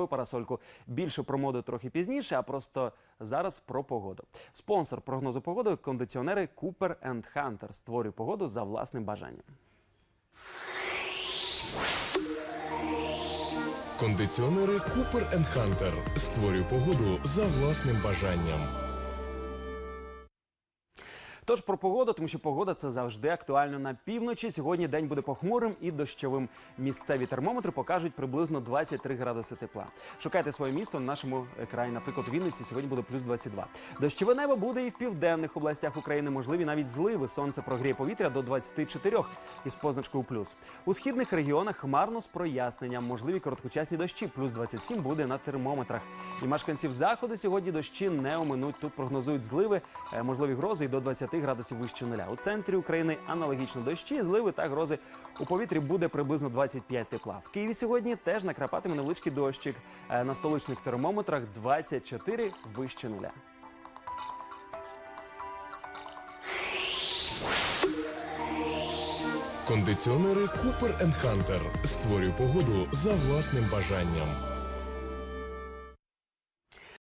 свою парасольку. Більше про моду трохи пізніше, а просто зараз про погоду. Спонсор прогнозу погоди кондиціонери Cooper Hunter. Створюй погоду за власним бажанням. Кондиціонери Cooper Hunter. Створюй погоду за власним бажанням. Тож про погоду, тому що погода це завжди актуально на півночі. Сьогодні день буде похмурим і дощовим. Місцеві термометри покажуть приблизно 23 градуси тепла. Шукайте своє місто на нашому екрані. Наприклад, у Вінниці сьогодні буде плюс 22. Дощове небо буде і в південних областях України. Можливі навіть зливи. Сонце прогріє повітря до 24 із позначкою плюс. У східних регіонах хмарно з проясненням. Можливі короткочасні дощі. Плюс 27 буде на термометрах. І мешканців заходу сьогодні дощі не оминуть. Тут прогнозують зливи, е, можливі грози і до 20 градусів вище нуля. У центрі України аналогічно дощі, зливи та грози. У повітрі буде приблизно 25 тепла. В Києві сьогодні теж накрапатиме невеличкий дощик. Е, На столичних термометрах 24 вище нуля. Кондиціонери Cooper Hunter. Створюй погоду за власним бажанням.